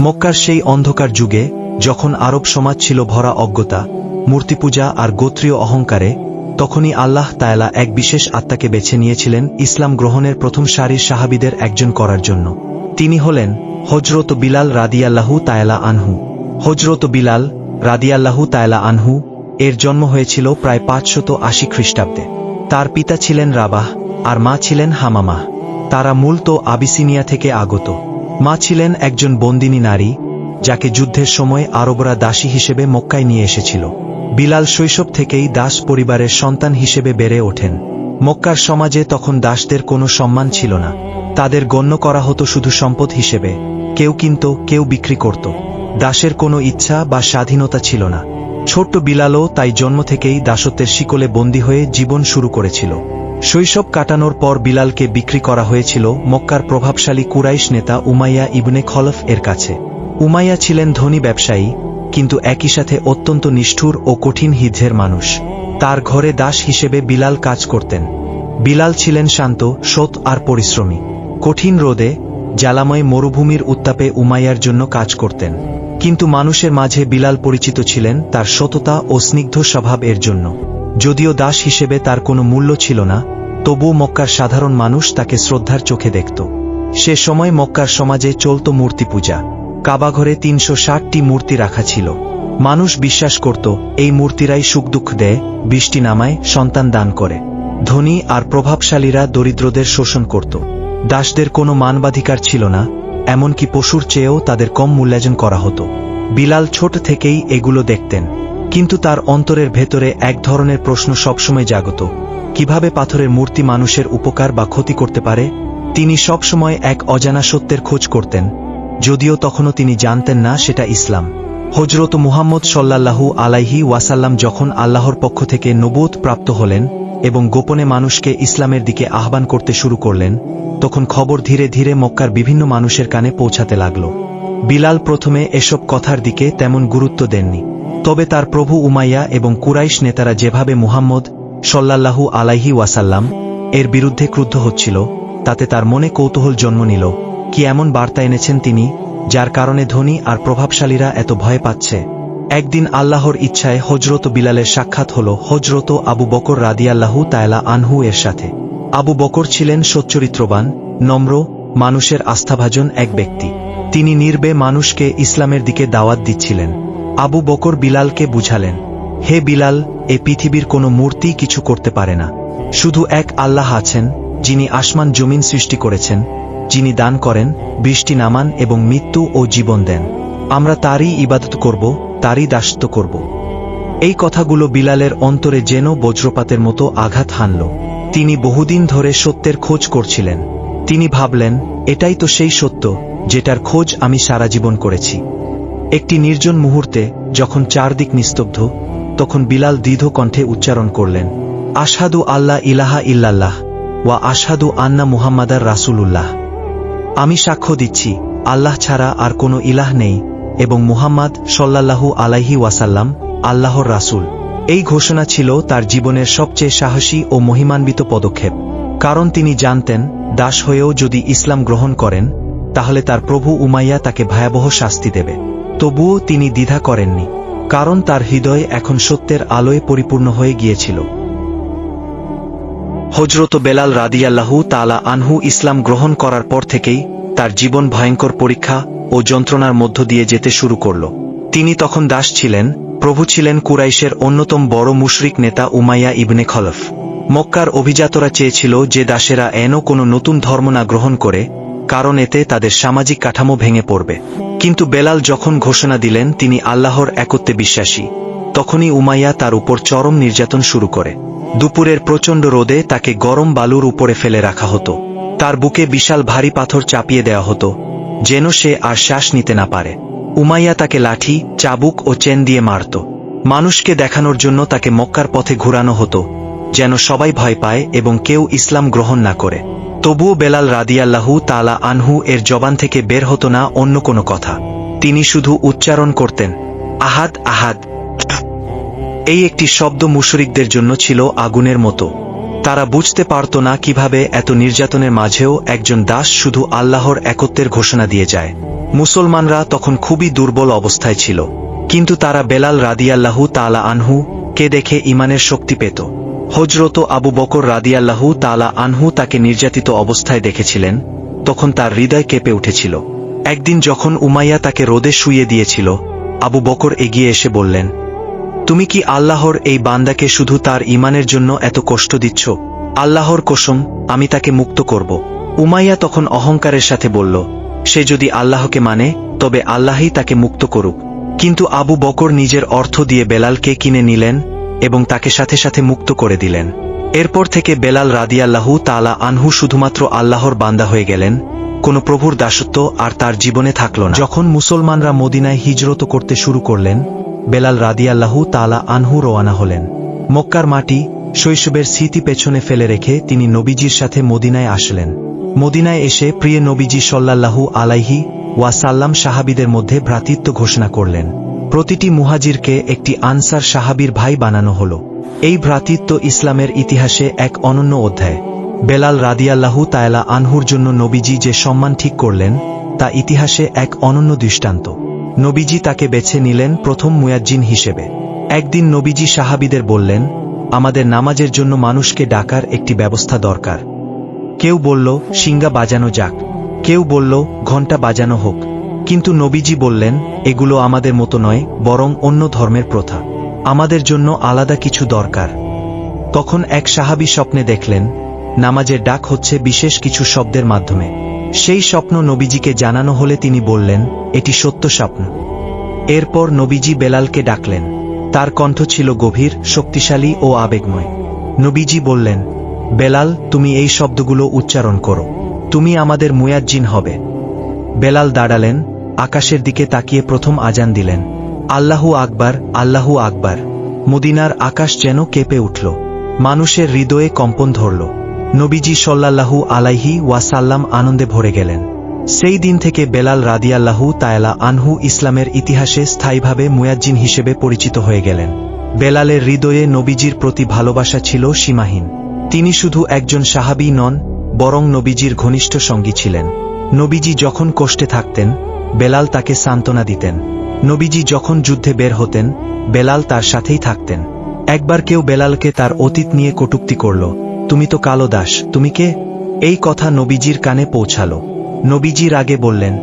মক্কার সেই অন্ধকার যুগে, যখন আরব সমাজ ছিল ভরা অজ্ঞতা, মূর্তিপূজা আর গোত্রীয় অহংকারে, তখনই আল্লাহ তায়ালা এক বিশেষ আত্মাকে বেছে নিয়েছিলেন ইসলাম গ্রহণের প্রথম সারির সাহাবিদের একজন করার জন্য। তিনি হলেন হজরত বিলাল রাদিয়াল্লাহু তায়ালা আনহু। হজরত বিলাল রাদিয়াল্লাহু তায়ালা আনহু এর জন্ম হয়েছিল প্রায় পাঁচশত আশি খ্রিস্টাব্দে। তার পিতা ছিলেন রাবাহ আর মা ছিলেন হামামাহ তারা মূলত আবিসিনিয়া থেকে আগত। মা ছিলেন একজন বন্দিনী নারী, যাকে যুদ্ধের সময় আরবরা দাসী হিসেবে মক্কায় নিয়ে এসেছিল। বিলাল শৈশব থেকেই দাস পরিবারের সন্তান হিসেবে বেড়ে ওঠেন। মক্কার সমাজে তখন দাসদের কোনো সম্মান ছিল না। তাদের গণ্য করা হতো শুধু সম্পদ হিসেবে, কেউ কিনত, কেউ বিক্রি করত। দাসের কোনো ইচ্ছা বা স্বাধীনতা ছিল না। ছোট্ট বিলালও তাই জন্ম থেকেই দাসত্বের শিকলে বন্দী হয়ে জীবন শুরু করেছিল। শৈশব কাটানোর পর বিলালকে বিক্রি করা হয়েছিল মক্কার প্রভাবশালী কুরাইশ নেতা উমাইয়া ইবনে খলফ এর কাছে। উমাইয়া ছিলেন ধনী ব্যবসায়ী, কিন্তু একই সাথে অত্যন্ত নিষ্ঠুর ও কঠিন হিদ্ধের মানুষ। তার ঘরে দাস হিসেবে বিলাল কাজ করতেন। বিলাল ছিলেন শান্ত, সৎ আর পরিশ্রমী। কঠিন রোদে, জ্বালাময় মরুভূমির উত্তাপে উমাইয়ার জন্য কাজ করতেন। কিন্তু মানুষের মাঝে বিলাল পরিচিত ছিলেন তার সততা ও স্নিগ্ধ স্বভাব এর জন্য। যদিও দাস হিসেবে তার কোনো মূল্য ছিল না তবুও মক্কার সাধারণ মানুষ তাকে শ্রদ্ধার চোখে দেখত। সে সময় মক্কার সমাজে চলত মূর্তি পূজা। কাবাঘরে তিনশো ষাটটি মূর্তি রাখা ছিল। মানুষ বিশ্বাস করত, এই মূর্তিরাই সুখ দুঃখ দেয়, বৃষ্টি নামায়, সন্তান দান করে। ধনী আর প্রভাবশালীরা দরিদ্রদের শোষণ করত। দাসদের কোনো মানবাধিকার ছিল না, এমনকি পশুর চেয়েও তাদের কম মূল্যায়ন করা হতো। বিলাল ছোট থেকেই এগুলো দেখতেন। কিন্তু তার অন্তরের ভেতরে এক ধরনের প্রশ্ন সবসময় জাগত। কীভাবে পাথরের মূর্তি মানুষের উপকার বা ক্ষতি করতে পারে? তিনি সবসময় এক অজানা সত্যের খোঁজ করতেন। যদিও তখনও তিনি জানতেন না সেটা ইসলাম। হজরত মুহাম্মদ সল্লাল্লাহু আলাইহি ওয়াসাল্লাম যখন আল্লাহর পক্ষ থেকে নবোধ প্রাপ্ত হলেন এবং গোপনে মানুষকে ইসলামের দিকে আহ্বান করতে শুরু করলেন, তখন খবর ধীরে ধীরে মক্কার বিভিন্ন মানুষের কানে পৌঁছাতে লাগল। বিলাল প্রথমে এসব কথার দিকে তেমন গুরুত্ব দেননি। তবে তার প্রভু উমাইয়া এবং কুরাইশ নেতারা যেভাবে মুহাম্মদ সল্লাল্লাহু আলাইহি ওয়াসাল্লাম এর বিরুদ্ধে ক্রুদ্ধ হচ্ছিল, তাতে তার মনে কৌতূহল জন্ম নিল। কি এমন বার্তা এনেছেন তিনি, যার কারণে ধনী আর প্রভাবশালীরা এত ভয় পাচ্ছে? একদিন আল্লাহর ইচ্ছায় হজরত বিলালের সাক্ষাৎ হল হজরত আবু বকর রাদিয়াল্লাহু তায়লা আনহু এর সাথে। আবু বকর ছিলেন সচ্চরিত্রবান, নম্র, মানুষের আস্থাভাজন এক ব্যক্তি। তিনি নির্বে মানুষকে ইসলামের দিকে দাওয়াত দিচ্ছিলেন। আবু বকর বিলালকে বুঝালেন, হে বিলাল, এ পৃথিবীর কোনো মূর্তি কিছু করতে পারে না। শুধু এক আল্লাহ আছেন, যিনি আসমান জমিন সৃষ্টি করেছেন, যিনি দান করেন, বৃষ্টি নামান এবং মৃত্যু ও জীবন দেন। আমরা তারই ইবাদত করব, তারই দাসত্ব করব। এই কথাগুলো বিলালের অন্তরে যেন বজ্রপাতের মতো আঘাত হানল। তিনি বহুদিন ধরে সত্যের খোঁজ করছিলেন। তিনি ভাবলেন, এটাই তো সেই সত্য, যেটার খোঁজ আমি সারা জীবন করেছি। একটি নির্জন মুহূর্তে, যখন চারদিক নিস্তব্ধ, তখন বিলাল দীর্ঘ কণ্ঠে উচ্চারণ করলেন, আশহাদু আল্লাহ ইলাহা ইল্লাল্লাহ ওয়া আশহাদু আন্না মুহাম্মাদার রাসূলুল্লাহ। আমি সাক্ষ্য দিচ্ছি, আল্লাহ ছাড়া আর কোনো ইলাহ নেই এবং মুহাম্মদ সল্লাল্লাহু আলাইহি ওয়াসাল্লাম আল্লাহর রাসূল। এই ঘোষণা ছিল তার জীবনের সবচেয়ে সাহসী ও মহিমান্বিত পদক্ষেপ। কারণ তিনি জানতেন, দাস হয়েও যদি ইসলাম গ্রহণ করেন, তাহলে তার প্রভু উমাইয়া তাকে ভয়াবহ শাস্তি দেবে। তবুও তিনি দ্বিধা করেননি, কারণ তার হৃদয় এখন সত্যের আলোয় পরিপূর্ণ হয়ে গিয়েছিল। হজরত বেলাল রাদিয়াল্লাহু তালা আনহু ইসলাম গ্রহণ করার পর থেকেই তার জীবন ভয়ঙ্কর পরীক্ষা ও যন্ত্রণার মধ্য দিয়ে যেতে শুরু করল। তিনি তখন দাস ছিলেন, প্রভু ছিলেন কুরাইশের অন্যতম বড় মুশরিক নেতা উমাইয়া ইবনে খলফ। মক্কার অভিজাতরা চেয়েছিল যে দাসেরা এনও কোনো নতুন ধর্ম না গ্রহণ করে কারণ এতে তাদের সামাজিক কাঠামো ভেঙে পড়বে। কিন্তু বেলাল যখন ঘোষণা দিলেন, তিনি আল্লাহর একত্বে বিশ্বাসী। তখনই উমাইয়া তার উপর চরম নির্যাতন শুরু করে। দুপুরের প্রচণ্ড রোদে তাকে গরম বালুর উপরে ফেলে রাখা হতো। তার বুকে বিশাল ভারী পাথর চাপিয়ে দেওয়া হতো, যেন সে আর শ্বাস নিতে না পারে। উমাইয়া তাকে লাঠি, চাবুক ও চেন দিয়ে মারত। মানুষকে দেখানোর জন্য তাকে মক্কার পথে ঘুরানো হতো, যেন সবাই ভয় পায় এবং কেউ ইসলাম গ্রহণ না করে। তবুও বেলাল রাদিয়াল্লাহু তালা আনহু এর জবান থেকে বের হতো না অন্য কোনো কথা। তিনি শুধু উচ্চারণ করতেন, আহাদ আহাদ। এই একটি শব্দ মুশরিকদের জন্য ছিল আগুনের মতো। তারা বুঝতে পারত না কীভাবে এত নির্যাতনের মাঝেও একজন দাস শুধু আল্লাহর একত্বের ঘোষণা দিয়ে যায়। মুসলমানরা তখন খুবই দুর্বল অবস্থায় ছিল। কিন্তু তারা বেলাল রাদিয়াল্লাহু তালা আনহু কে দেখে ইমানের শক্তি পেত। হজরত আবু বকর রাদিয়াল্লাহু তালা আনহু তাকে নির্যাতিত অবস্থায় দেখেছিলেন, তখন তার হৃদয় কেঁপে উঠেছিল। একদিন যখন উমাইয়া তাকে রোদে শুইয়ে দিয়েছিল, আবু বকর এগিয়ে এসে বললেন, তুমি কি আল্লাহর এই বান্দাকে শুধু তার ইমানের জন্য এত কষ্ট দিচ্ছ? আল্লাহর কসম, আমি তাকে মুক্ত করব। উমাইয়া তখন অহংকারের সাথে বলল, সে যদি আল্লাহকে মানে তবে আল্লাহই তাকে মুক্ত করুক। কিন্তু আবু বকর নিজের অর্থ দিয়ে বেলালকে কিনে নিলেন এবং তাকে সাথে সাথে মুক্ত করে দিলেন। এরপর থেকে বেলাল রাদিয়াল্লাহু তালা আনহু শুধুমাত্র আল্লাহর বান্দা হয়ে গেলেন, কোন প্রভুর দাসত্ব আর তার জীবনে থাকল না। যখন মুসলমানরা মদিনায় হিজরত করতে শুরু করলেন, বেলাল রাদিয়াল্লাহু তালা আনহু রওয়ানা হলেন। মক্কার মাটি শৈশবের স্মৃতি পেছনে ফেলে রেখে তিনি নবীজির সাথে মদিনায় আসলেন। মদিনায় এসে প্রিয় নবীজি সল্লাল্লাহু আলাইহি ওয়াসাল্লাম সাহাবিদের মধ্যে ভ্রাতৃত্ব ঘোষণা করলেন। প্রতিটি মুহাজিরকে একটি আনসার সাহাবীর ভাই বানানো হল। এই ভ্রাতৃত্ব ইসলামের ইতিহাসে এক অনন্য অধ্যায়। বেলাল রাদিয়াল্লাহু তায়ালা আনহুর জন্য নবীজি যে সম্মান ঠিক করলেন, তা ইতিহাসে এক অনন্য দৃষ্টান্ত। নবীজি তাকে বেছে নিলেন প্রথম মুয়াজ্জিন হিসেবে। একদিন নবীজি সাহাবিদের বললেন, আমাদের নামাজের জন্য মানুষকে ডাকার একটি ব্যবস্থা দরকার। কেউ বলল সিঙ্গা বাজানো যাক। কেউ বলল, ঘণ্টা বাজানো হোক। কিন্তু নবীজি বললেন, এগুলো আমাদের মতো নয়, বরং অন্য ধর্মের প্রথা। আমাদের জন্য আলাদা কিছু দরকার। তখন এক সাহাবী স্বপ্নে দেখলেন, নামাজের ডাক হচ্ছে বিশেষ কিছু শব্দের মাধ্যমে। সেই স্বপ্ন নবীজিকে জানানো হলে তিনি বললেন, এটি সত্য স্বপ্ন। এরপর নবীজি বেলালকে ডাকলেন। তার কণ্ঠ ছিল গভীর, শক্তিশালী ও আবেগময়। নবীজি বললেন, বেলাল, তুমি এই শব্দগুলো উচ্চারণ করো। তুমি আমাদের মুয়াজ্জিন হবে। বেলাল দাঁড়ালেন আকাশের দিকে তাকিয়ে প্রথম আজান দিলেন। আল্লাহু আকবার আল্লাহু আকবার। মদিনার আকাশ যেন কেঁপে উঠল। মানুষের হৃদয়ে কম্পন ধরল। নবীজি সল্লাল্লাহু আলাইহি ওয়াসাল্লাম আনন্দে ভরে গেলেন। সেই দিন থেকে বেলাল রাদিয়াল্লাহু তায়ালা আনহু ইসলামের ইতিহাসে স্থায়ীভাবে মুয়াজ্জিন হিসেবে পরিচিত হয়ে গেলেন। বেলালের হৃদয়ে নবীজির প্রতি ভালোবাসা ছিল সীমাহীন। তিনি শুধু একজন সাহাবী নন, বরং নবীজির ঘনিষ্ঠ সঙ্গী ছিলেন। নবীজি যখন কষ্টে থাকতেন বেলাল তাকে সান্ত্বনা দিতেন। নবীজি যখন যুদ্ধে বের হতেন, বেলাল তার সাথেই থাকতেন। একবার কেউ বেলালকে তার অতীত নিয়ে কটুক্তি করল, তুমি তো কালো দাস, তুমি কে? এই কথা নবীজির কানে পৌঁছালো। নবীজি রাগে বললেন,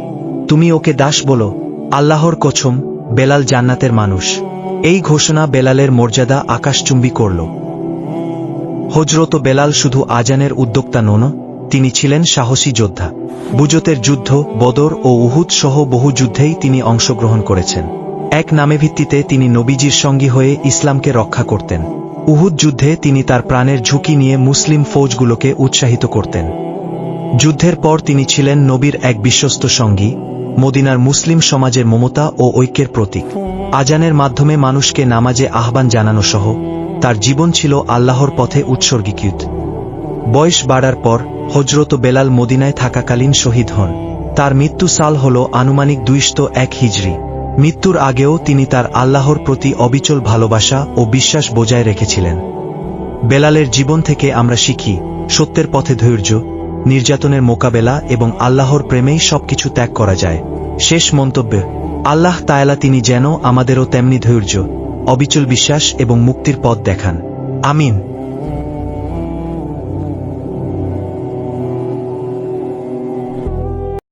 তুমি ওকে দাস বলো, আল্লাহর কছম, বেলাল জান্নাতের মানুষ। এই ঘোষণা বেলালের মর্যাদা আকাশচুম্বী করল। হজরত বেলাল শুধু আজানের উদ্যোক্তা নন তিনি ছিলেন সাহসী যোদ্ধা। বুজতের যুদ্ধ, বদর ও উহুদ সহ বহু যুদ্ধেই তিনি অংশগ্রহণ করেছেন। এক নামে ভিত্তিতে তিনি নবীজির সঙ্গী হয়ে ইসলামকে রক্ষা করতেন। উহুদ যুদ্ধে তিনি তার প্রাণের ঝুঁকি নিয়ে মুসলিম ফৌজগুলোকে উৎসাহিত করতেন। যুদ্ধের পর তিনি ছিলেন নবীর এক বিশ্বস্ত সঙ্গী, মদিনার মুসলিম সমাজের মমতা ও ঐক্যের প্রতীক। আজানের মাধ্যমে মানুষকে নামাজে আহ্বান জানানো সহ তার জীবন ছিল আল্লাহর পথে উৎসর্গীকৃত। বয়স বাড়ার পর হজরত বেলাল মদিনায় থাকাকালীন শহীদ হন। তার মৃত্যু সাল হল আনুমানিক দুইশত এক হিজড়ি মৃত্যুর আগেও তিনি তার আল্লাহর প্রতি অবিচল ভালোবাসা ও বিশ্বাস বজায় রেখেছিলেন। বেলালের জীবন থেকে আমরা শিখি, সত্যের পথে ধৈর্য, নির্যাতনের মোকাবেলা এবং আল্লাহর প্রেমেই সবকিছু ত্যাগ করা যায়। শেষ মন্তব্যে, আল্লাহ তায়ালা তিনি যেন আমাদেরও তেমনি ধৈর্য, অবিচল বিশ্বাস এবং মুক্তির পথ দেখান। আমিন।